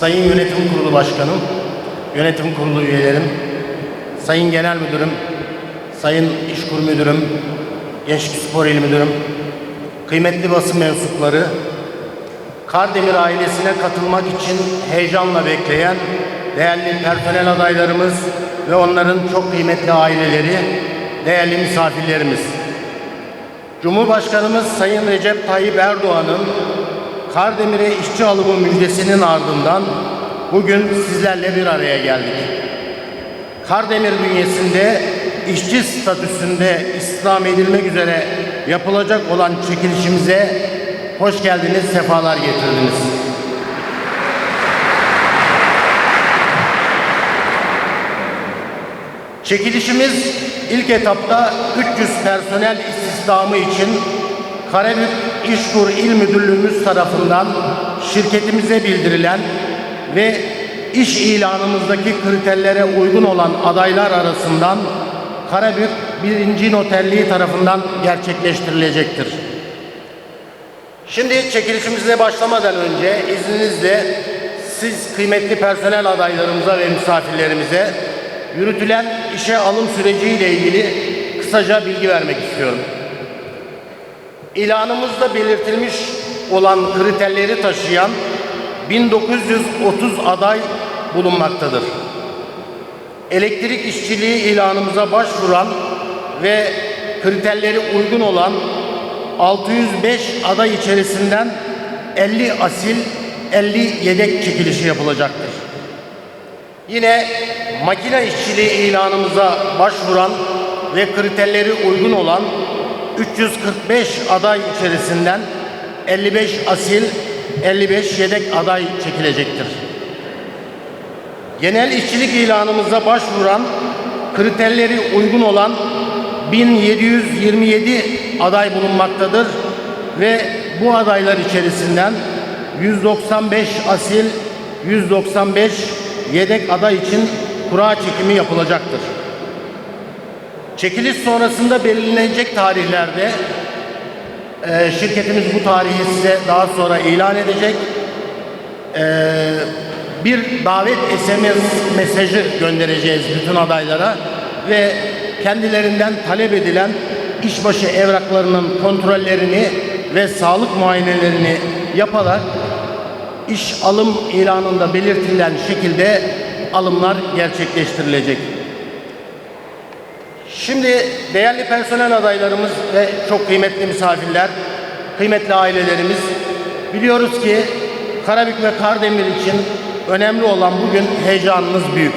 Sayın Yönetim Kurulu Başkanım, Yönetim Kurulu üyelerim, Sayın Genel Müdürüm, Sayın İşkur Müdürüm, Gençlik Spor İl Müdürüm, kıymetli basın mensupları, Kardemir ailesine katılmak için heyecanla bekleyen değerli personel adaylarımız ve onların çok kıymetli aileleri, değerli misafirlerimiz. Cumhurbaşkanımız Sayın Recep Tayyip Erdoğan'ın Kardemir'e işçi alımı müjdesinin ardından bugün sizlerle bir araya geldik. Kardemir bünyesinde işçi statüsünde istihdam edilmek üzere yapılacak olan çekilişimize hoş geldiniz, sefalar getirdiniz. Çekilişimiz ilk etapta 300 personel istihdamı için Karabük İşkur İl Müdürlüğümüz tarafından şirketimize bildirilen ve iş ilanımızdaki kriterlere uygun olan adaylar arasından Karabük 1. Noterliği tarafından gerçekleştirilecektir. Şimdi çekilişimize başlamadan önce izninizle siz kıymetli personel adaylarımıza ve misafirlerimize yürütülen işe alım süreciyle ilgili kısaca bilgi vermek istiyorum. İlanımızda belirtilmiş olan kriterleri taşıyan 1930 aday bulunmaktadır. Elektrik işçiliği ilanımıza başvuran ve kriterleri uygun olan 605 aday içerisinden 50 asil, 50 yedek çekilişi yapılacaktır. Yine makine işçiliği ilanımıza başvuran ve kriterleri uygun olan 345 aday içerisinden 55 asil, 55 yedek aday çekilecektir. Genel işçilik ilanımıza başvuran kriterleri uygun olan 1727 aday bulunmaktadır ve bu adaylar içerisinden 195 asil, 195 yedek aday için kura çekimi yapılacaktır. Çekiliş sonrasında belirlenecek tarihlerde e, şirketimiz bu tarihi size daha sonra ilan edecek. E, bir davet SMS mesajı göndereceğiz bütün adaylara ve kendilerinden talep edilen işbaşı evraklarının kontrollerini ve sağlık muayenelerini yaparak iş alım ilanında belirtilen şekilde alımlar gerçekleştirilecek. Şimdi değerli personel adaylarımız ve çok kıymetli misafirler, kıymetli ailelerimiz biliyoruz ki Karabük ve Kardemir için önemli olan bugün heyecanınız büyük.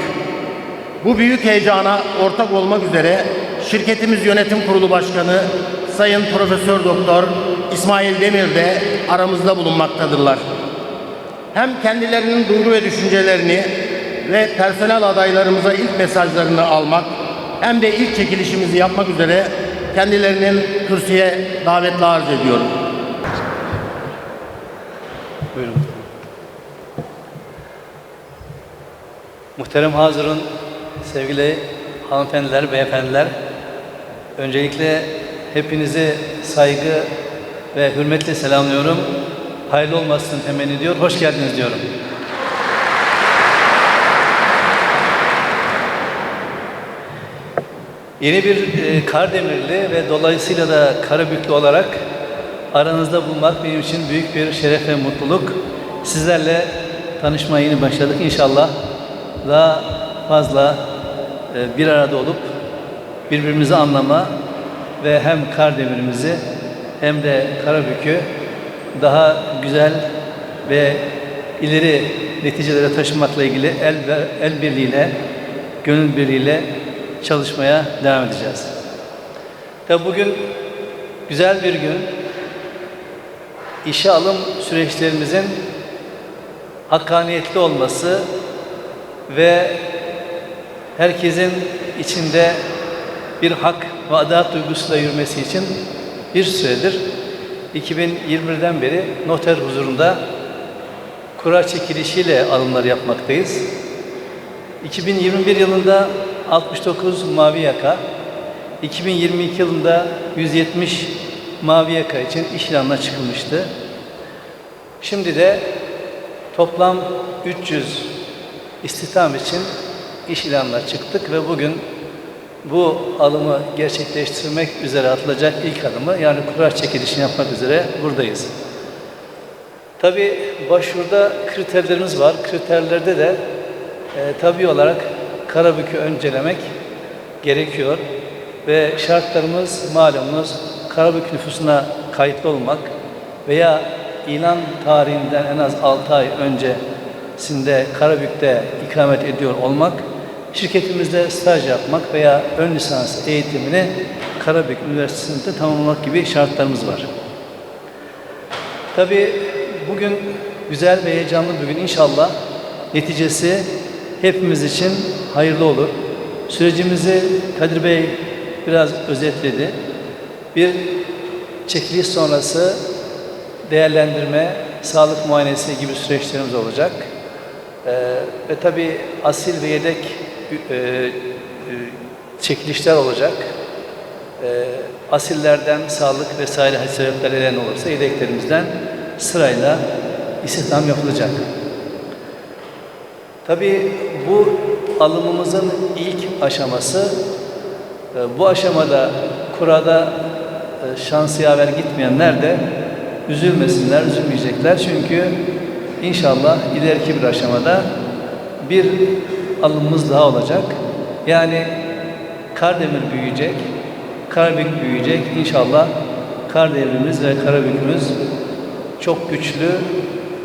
Bu büyük heyecana ortak olmak üzere şirketimiz yönetim kurulu başkanı Sayın Profesör Doktor İsmail Demir de aramızda bulunmaktadırlar. Hem kendilerinin duygu ve düşüncelerini ve personel adaylarımıza ilk mesajlarını almak hem de ilk çekilişimizi yapmak üzere kendilerinin kürsüye davetli arz ediyorum. Buyurun. Muhterem hazırın, sevgili hanımefendiler, beyefendiler. Öncelikle hepinizi saygı ve hürmetle selamlıyorum. Hayırlı olmasını temenni ediyor. Hoş geldiniz diyorum. Yeni bir e, Kardemirli ve dolayısıyla da Karabüklü olarak aranızda bulmak benim için büyük bir şeref ve mutluluk. Sizlerle tanışmaya yeni başladık. İnşallah daha fazla e, bir arada olup birbirimizi anlama ve hem Kardemir'imizi hem de Karabük'ü daha güzel ve ileri neticelere taşımakla ilgili el, el birliğiyle, gönül birliğiyle çalışmaya devam edeceğiz. Tabi bugün güzel bir gün. İşe alım süreçlerimizin hakkaniyetli olması ve herkesin içinde bir hak ve adalet duygusuyla yürümesi için bir süredir 2021'den beri noter huzurunda kura çekilişiyle alımlar yapmaktayız. 2021 yılında 69 mavi yaka, 2022 yılında 170 mavi yaka için iş ilanına çıkılmıştı. Şimdi de Toplam 300 istihdam için iş ilanına çıktık ve bugün bu alımı gerçekleştirmek üzere atılacak ilk adımı yani kura çekilişini yapmak üzere buradayız. Tabii başvuruda kriterlerimiz var. Kriterlerde de e, tabii olarak Karabük'ü öncelemek gerekiyor. Ve şartlarımız malumunuz Karabük nüfusuna kayıtlı olmak veya ilan tarihinden en az 6 ay öncesinde Karabük'te ikamet ediyor olmak, şirketimizde staj yapmak veya ön lisans eğitimini Karabük Üniversitesi'nde tamamlamak gibi şartlarımız var. Tabii bugün güzel ve heyecanlı bir gün inşallah neticesi hepimiz için hayırlı olur. Sürecimizi Kadir Bey biraz özetledi. Bir çekiliş sonrası değerlendirme, sağlık muayenesi gibi süreçlerimiz olacak. Ee, ve tabii asil ve yedek e, e, çekilişler olacak. Ee, asillerden sağlık vesaire sebepler eden olursa yedeklerimizden sırayla istihdam yapılacak. Tabii bu alımımızın ilk aşaması e, bu aşamada kurada e, şansı yaver gitmeyenler de üzülmesinler, üzülmeyecekler. Çünkü inşallah ileriki bir aşamada bir alımımız daha olacak. Yani Kardemir büyüyecek, Karabük büyüyecek. İnşallah Kardemir'imiz ve Karabük'ümüz çok güçlü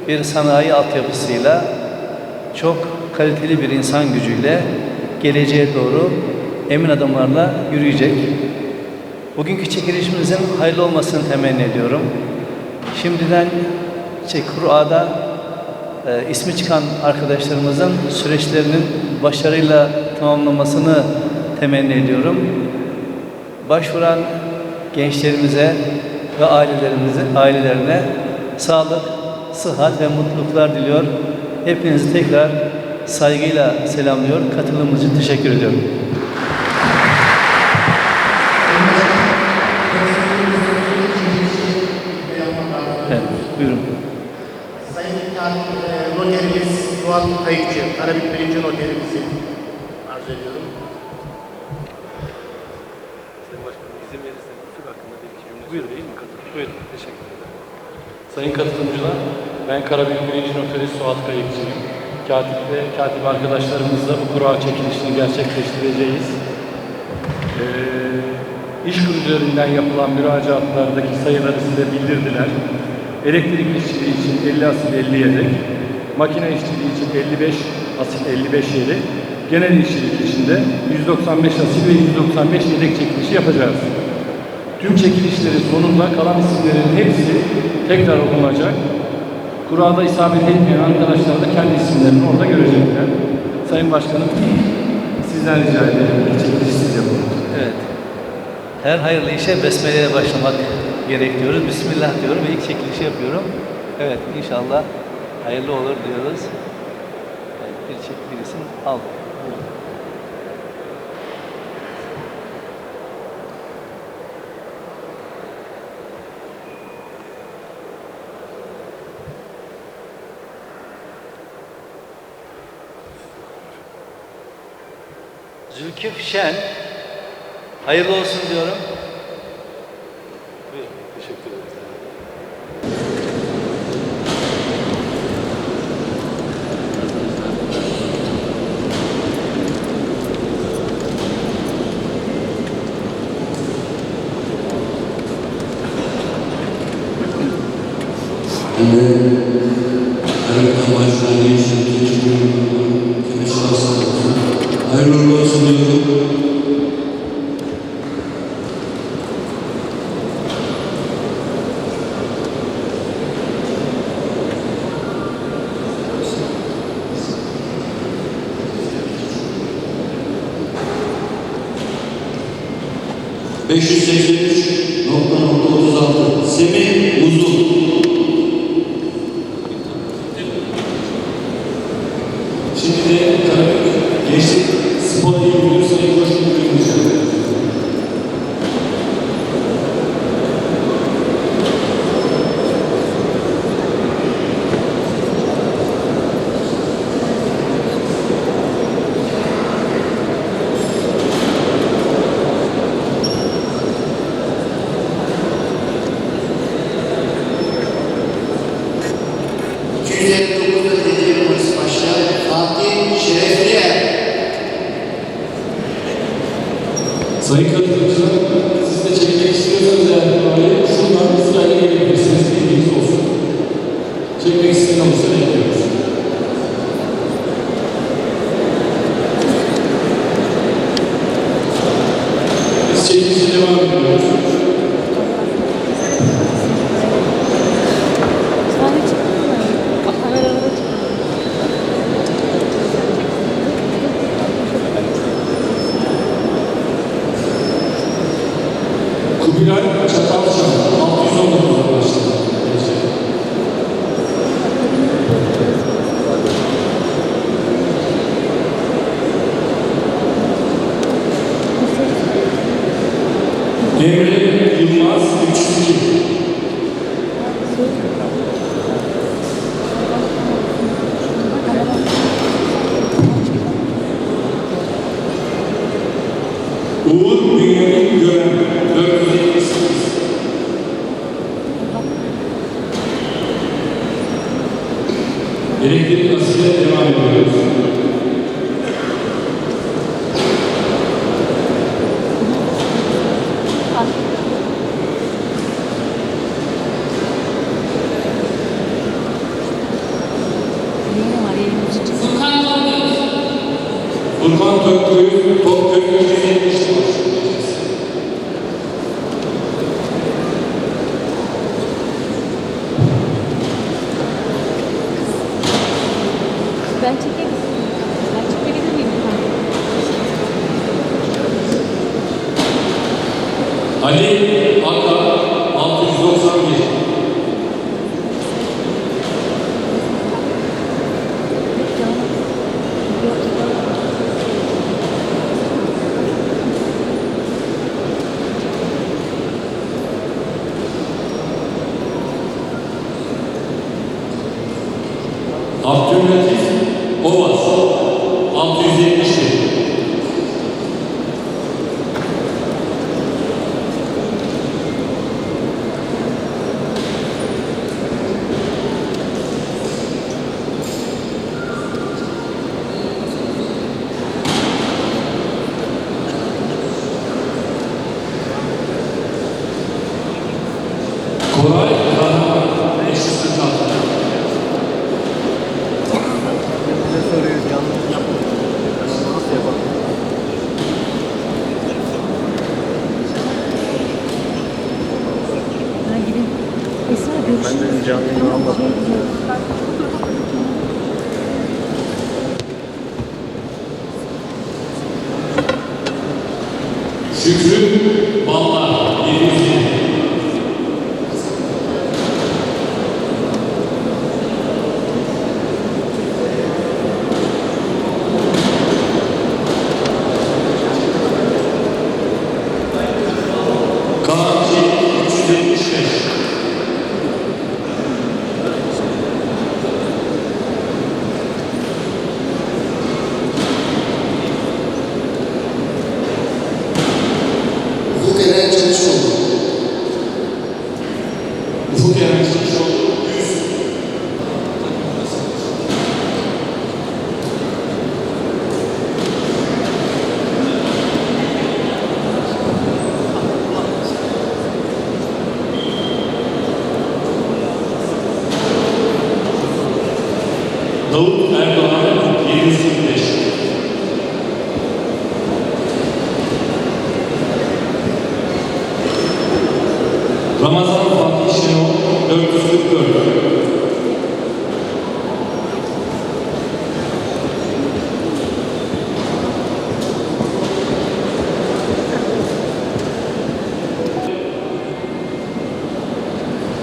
bir sanayi altyapısıyla, çok kaliteli bir insan gücüyle geleceğe doğru emin adımlarla yürüyecek. Bugünkü çekilişimizin hayırlı olmasını temenni ediyorum. Şimdiden şey, Kur'a'da e, ismi çıkan arkadaşlarımızın süreçlerinin başarıyla tamamlamasını temenni ediyorum. Başvuran gençlerimize ve ailelerimize, ailelerine sağlık, sıhhat ve mutluluklar diliyor. Hepinizi tekrar saygıyla selamlıyor. Katılımınız için teşekkür ediyorum. Evet, buyurun. Sayın Katip, e, noterimiz Fuat Kayıkçı, Karabük birinci noterimizi arz ediyorum. Sayın Başkanım izin verirseniz usul hakkında bir iki cümle Buyurun. mi? Katılım. Buyurun. Teşekkür ederim. Sayın katılımcılar, ben Karabük 1. Noterist Suat Kayıkçıyım. Katip ve katip arkadaşlarımızla bu kura çekilişini gerçekleştireceğiz. Ee, iş kurucularından yapılan müracaatlardaki sayıları size bildirdiler. Elektrik işçiliği için 50 asil 50 yedek, makine işçiliği için 55 asil 55 yedek, genel işçilik için de 195 asil ve 195 yedek çekilişi yapacağız. Tüm çekilişlerin sonunda kalan isimlerin hepsi tekrar okunacak. Kurada isabet etmeyen arkadaşlar da kendi isimlerini orada görecekler. Sayın Başkanım, sizden rica ederim. İlk çekilişi siz yapın. Evet. Her hayırlı işe besmele ile başlamak gerek diyoruz. Bismillah diyorum ve ilk çekilişi yapıyorum. Evet inşallah hayırlı olur diyoruz. Evet, bir çek birisini al. Zülküf Şen hayırlı olsun diyorum. Buyurun. Teşekkür. Karakter başlar gençler, gençler, kime şahsın Hayırlı uğurlu olsun diyorum. Beş yüz seksen üç nokta nokta otuz altı Semih Uzun. Şimdi de Karabük Gençlik Spor İl Müdürü Sayın katılımcılar, siz de çekmek istiyorsanız eğer burayı şuradan sırayla gelebilirsiniz. Bilginiz olsun. Çekmek isteyen olursa bekliyoruz. Kubilay Çatalçam, 619 başladı. Emre Elektrik asıyla devam ediyoruz. Yeni var yayınımız için. Furkan Tökköy, Topköy 170 başlıyor. Ben çekeyim. Ben çekebilir miyim efendim? Ali Abdülhatif Ovas 671. Six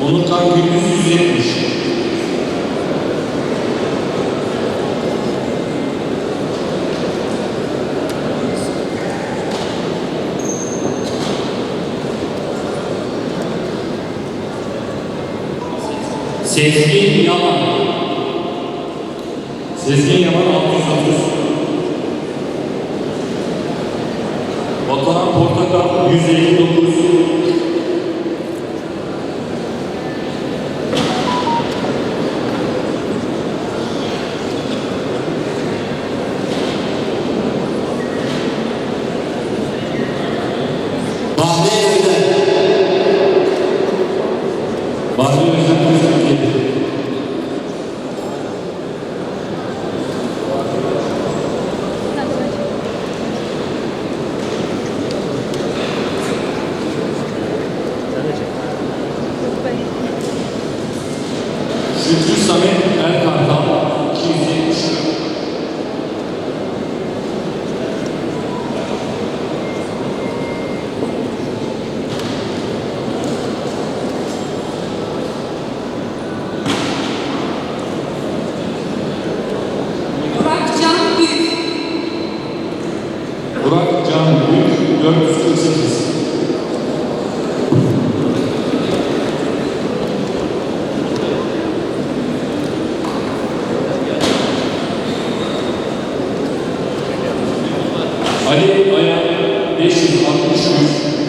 Onurkan Gündüz 170. Sezgin Yaman. Sezgin Yaman 630. Batuhan Portakal 159. alle euer Wäschesammelschuss